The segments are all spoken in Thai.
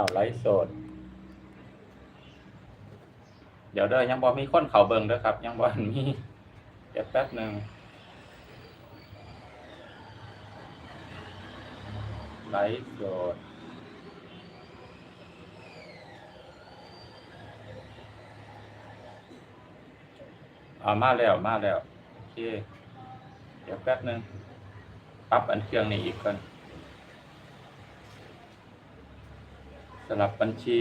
อ้าไลฟ์สด เดี๋ยวเด้อยังบอมีคนเขาเบิงเด้อครับ ยังบอมีเดี๋ยวแป๊บหนึ่งไลฟ์สดเอามาแล้วมาแล้วโอเคเดี๋ยวแป๊บหนึ่งปรับอันเครื่องนี้อีกก่อน ลับบัญชี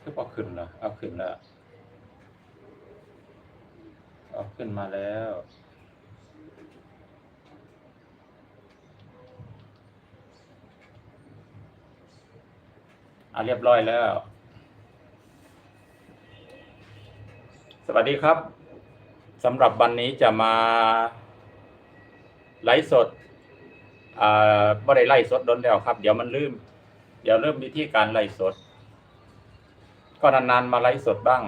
คือพอขึ้นล้วเอาขึ้นล้วเอาขึ้นมาแล้วเอาเรียบร้อยแล้ว สวัสดีครับสำหรับวันนี้จะมา ไลฟ์สดอ่าไม่ได้ไลฟ์สดโดนแล้วครับ เดี๋ยวมันลืม เดี๋ยวเริ่มวิธีการไลฟ์สด ก็นานๆมาไลฟ์สดบ้าง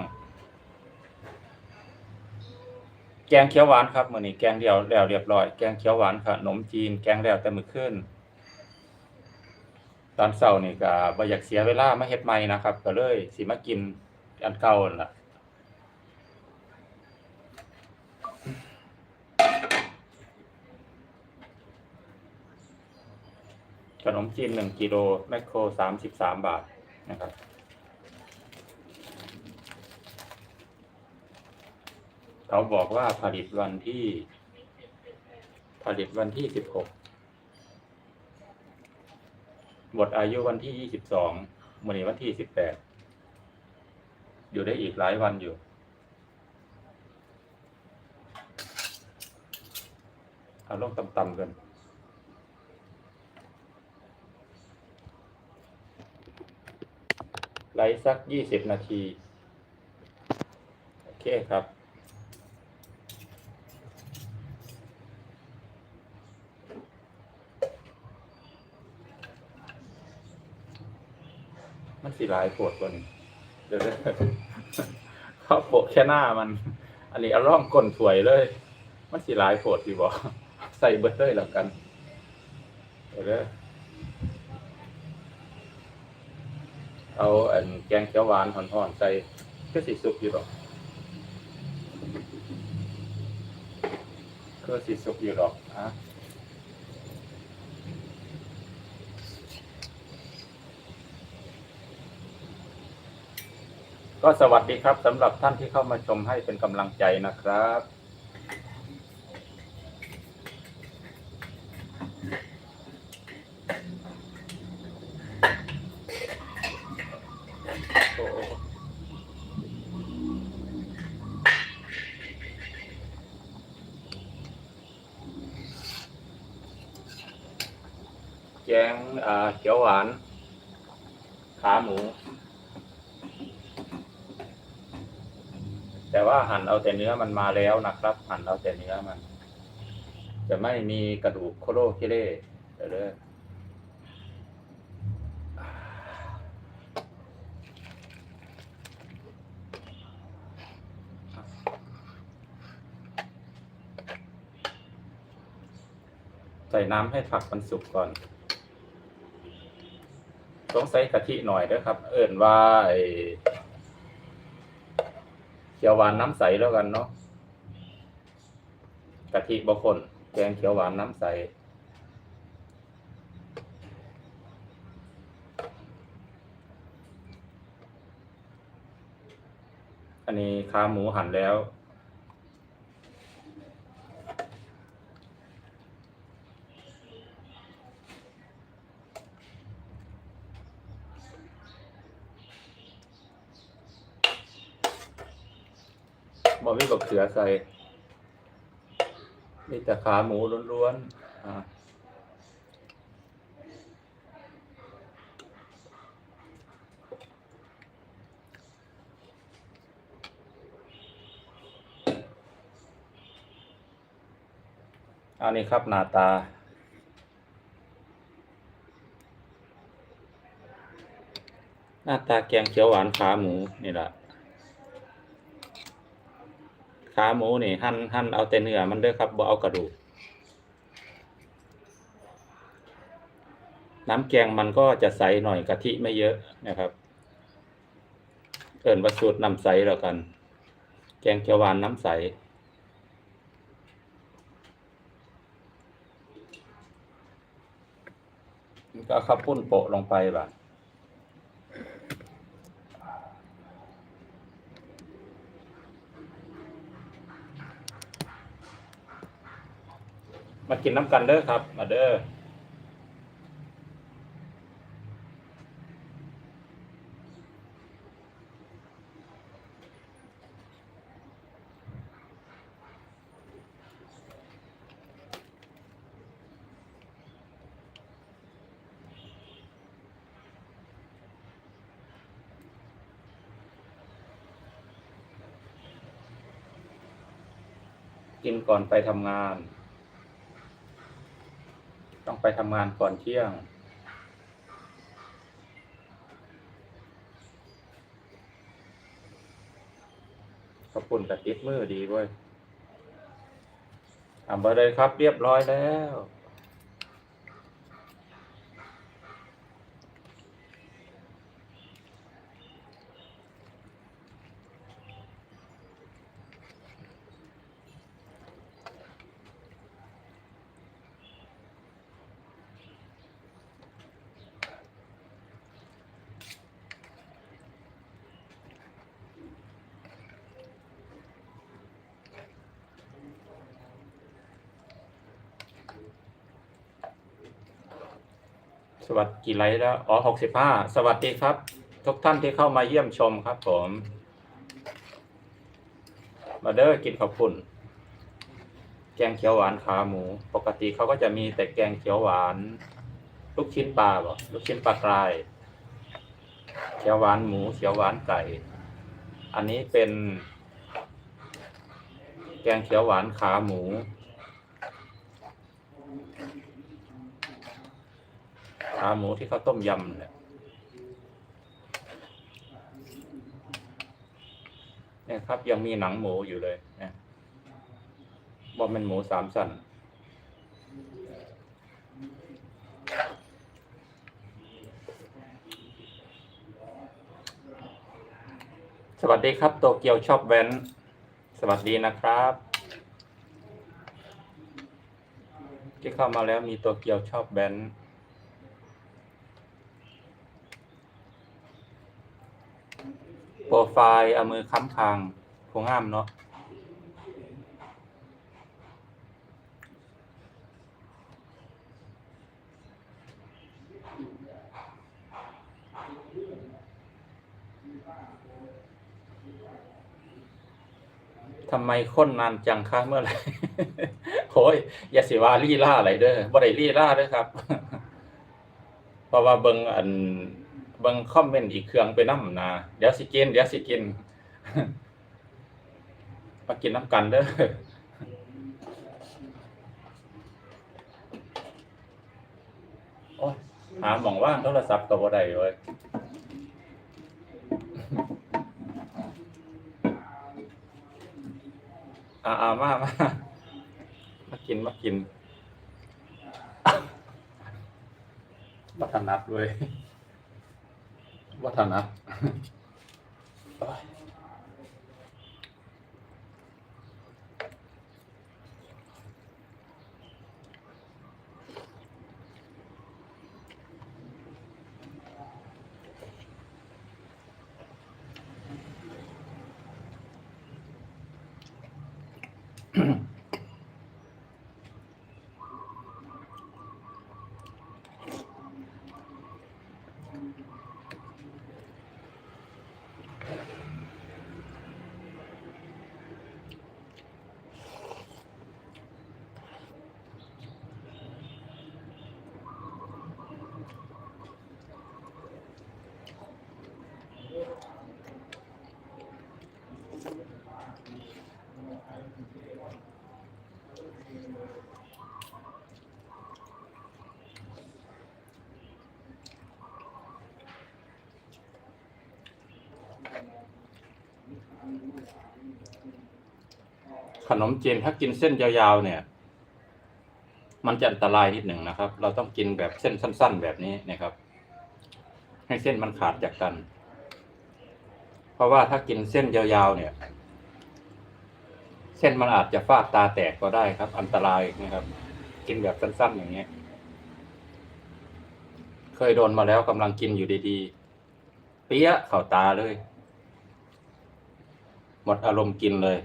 แกงเขียวหวานครับมื้อนี้แกงเดียวแล้วเรียบร้อย แกงเขียวหวานขนมจีน แกงแล้วแต่มื้อคืนตอนเช้านี่ก็บ่อยากเสียเวลามาเฮ็ดใหม่นะครับ ก็เลยสิมากินอันเก่านั่นล่ะ ขนมจีนหนึ่งกิโลแมคโครสามสิบสามบาทนะครับ เขาบอกว่าผลิตวันที่ ผลิตวันที่สิบหกหมดอายุวันที่ยี่สิบสองมื่อนี้วันที่สิบแปดอยู่ได้อีกหลายวันอยู่เอาลงต่ำๆกัน ไลฟ์สักยี่สิบนาที โอเคครับ มันสีลายปวดตัวนี้เดี๋ยวเดี๋ยวเขาโปะแค่หน้ามัน อันนี้อร่องก้นสวยเลย มันสีลายปวดดีบอกใส่เบิร์ดเลยแล้วกันเดี๋ยว เอาอันแกงเขียวหวานห่อนๆใส่ก็สีสุกอยู่หรอกก็สีสุกอยู่หรอกฮะก็สวัสดีครับสำหรับท่านที่เข้ามาชมให้เป็นกำลังใจนะครับ งเขียวหวาน ขาหมู แต่ว่าหั่นเอาแต่เนื้อมันมาแล้วนะครับ หั่นเอาแต่เนื้อมัน จะไม่มีกระดูกโคโลเคเล่เดี๋ยวเด้อใส่น้ำให้ผักมันสุกก่อน ต้องใส่กะทิหน่อยด้ครับ เอิ่นว่าไอเขียวหวานน้ำใสแล้วกันเนาะกะทิบะคนแกงเขียวหวานน้ำใสอันนี้ขาหมูหั่นแล้ว บ่มีบักเขือใส่มีแต่ขาหมูล้วนๆอ่าอันนี้ครับหน้าตา หน้าตาแกงเขียวหวานขาหมูนี่แหละ ขาหมูนี่หั่นหั่นเอาแต่เนื้อมันเด้อครับบ่เอากระดูกน้ำแกงมันก็จะใสหน่อยกะทิไม่เยอะนะครับ เอิญวัสูตรน้ำใสแล้วกัน แกงเขียวหวานน้ำใส ก็ขับพุ่นโปะลงไปแบบ มากินน้ำกันเด้อครับ มาเด้อกินก่อนไปทำงาน ไปทำงานก่อนเที่ยง ขอบคุณกับติดมือดีเว้ยทำไปเลยครับเรียบร้อยแล้ว สวัสดีกี่ไลค์แล้ว อ๋อหกสิบห้า สวัสดีครับ ทุกท่านที่เข้ามาเยี่ยมชมครับผม มาเด้อกินข้าวปุ้นแกงเขียวหวานขาหมู ปกติเขาก็จะมีแต่แกงเขียวหวาน ลูกชิ้นปลาบ่ลูกชิ้นปลากราย เขียวหวานหมู เขียวหวานไก่ อันนี้เป็น แกงเขียวหวานขาหมู ขาหมูที่เขาต้มยำเนี่ยนี่ครับ ยังมีหนังหมูอยู่เลยเนี่ยบอกเป็นหมูสามสันสวัสดีครับ โตเกียวชอบแวนสวัสดีนะครับ ที่เข้ามาแล้วมีโตเกียวชอบแบน โปรไฟล์เอามือค้ำคางคงงามเนาะทำไมค้นนานจังคะเมื่อไหร่โอ้ยอย่าสิว่าลี่ล่าอะไรเด้อบ่ได้ลี่ล่าเด้อครับ เพราะว่าเบิงอัน บิงคอมเมนต์อีกเครื่องไปนำนะเดี๋ยวสิกินเดี๋ยวสิกินมากินน้ำกันเด้อโอ้ยหาหมองว่างโทรศัพท์ก็บ่ได้เว้ยอ่าอ่ามามามากินมากินวัฒนัดเว้ย วัฒนัด ขนมจีนถ้ากินเส้นยาวๆเนี่ย มันจะอันตรายนิดหนึ่งนะครับ เราต้องกินแบบเส้นสั้น ๆ แบบนี้นะครับ ให้เส้นมันขาดจากกัน เพราะว่าถ้ากินเส้นยาวๆเนี่ย เส้นมันอาจจะฟาดตาแตกก็ได้ครับ อันตรายนะครับ กินแบบสั้น ๆ อย่างเงี้ยเคยโดนมาแล้วกำลังกินอยู่ดีๆ เปี้ยเข่าตาเลย หมดอารมณ์กินเลย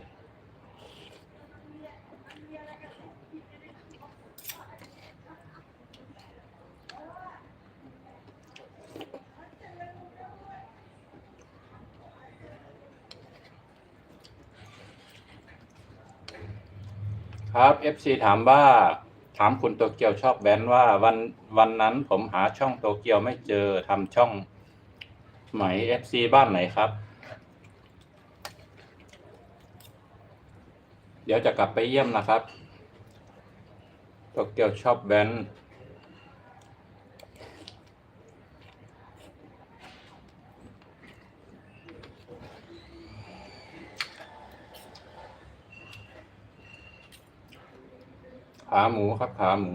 ครับ FC ถามว่าถามคุณโตเกียวชอบแบนว่าวันวันนั้นผมหาช่องโตเกียวไม่เจอทำช่องไหม FC บ้านไหนครับ เดี๋ยวจะกลับไปเยี่ยมนะครับโตเกียวชอบแบนขาหมูครับขาหมู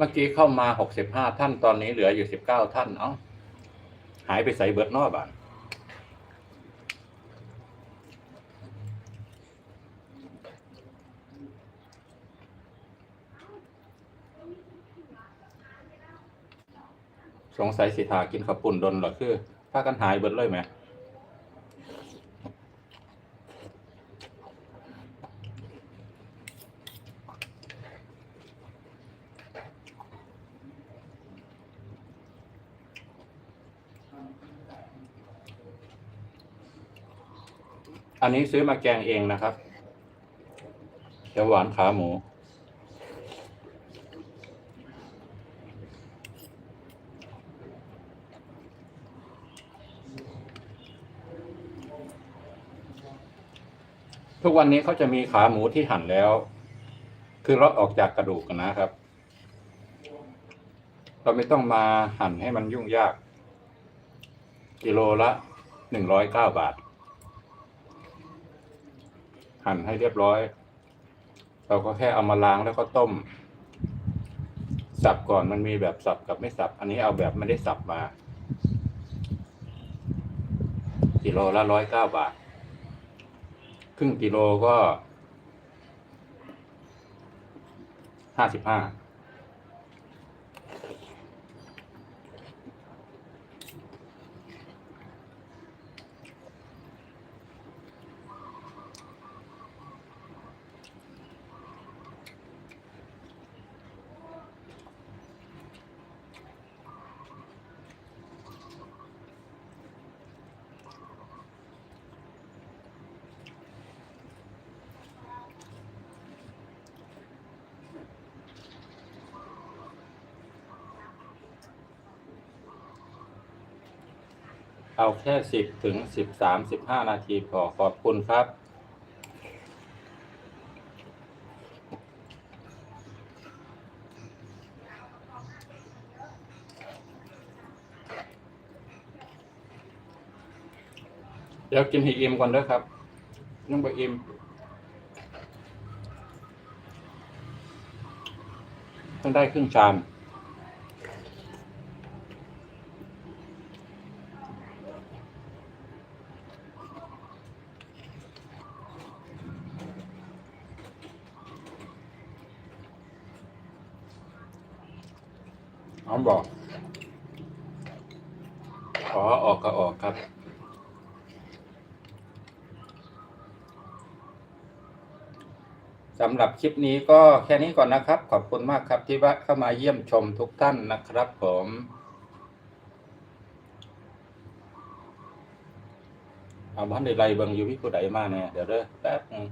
มื่อกี้เข้ามาหกสิบห้าท่านตอนนี้เหลืออยู่สิบเก้าท่านเอ้าหายไปใส่เบิดนอบานสงสัยสิทากินข้าวปุ่นดนหรอคือพากันหายเบิดเลยไหม อันนี้ซื้อมาแกงเองนะครับเขียวหวานขาหมู ทุกวันนี้เขาจะมีขาหมูที่หั่นแล้ว คือเลาะออกจากกระดูกนะครับ เราไม่ต้องมาหั่นให้มันยุ่งยาก กิโลละหนึ่งร้อยเก้าบาท หั่นให้เรียบร้อย เราก็แค่เอามาล้างแล้วก็ต้ม สับก่อนมันมีแบบสับกับไม่สับ อันนี้เอาแบบไม่ได้สับมากิโลละร้อยเก้าบาท ครึ่งกิโลก็ห้าสิบห้า เอาแค่สิบถึงสิบสามสิบห้านาทีพอขอบคุณครับ เดี๋ยวกินให้อิ่มก่อนเด้อครับยังไปอิ่มต้องได้ครึ่งชาม อ๋อบอก ขอออกก็ออกครับ สำหรับคลิปนี้ก็แค่นี้ก่อนนะครับ ขอบคุณมากครับที่แวะเข้ามาเยี่ยมชมทุกท่านนะครับผมเอาบ้านใดไรเบิงอยู่พี่ผู้ใดมาเนี่ยเดี๋ยวเด้อแป๊บนึง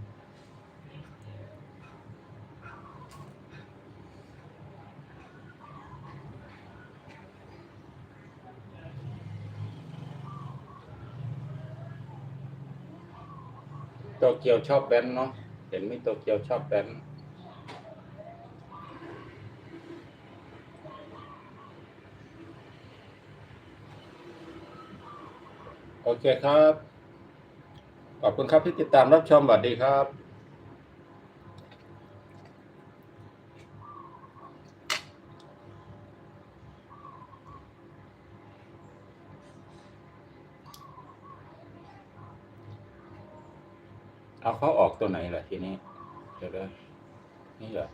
เกียวชอบแบนเนาะเห็นไหมโตเกียวชอบแบนโอเคครับ ขอบคุณครับที่ติดตามรับชมสวัสดีครับ เอาเขาออกตัวไหนล่ะทีนี้เดี๋ยวนะนี่เหรอ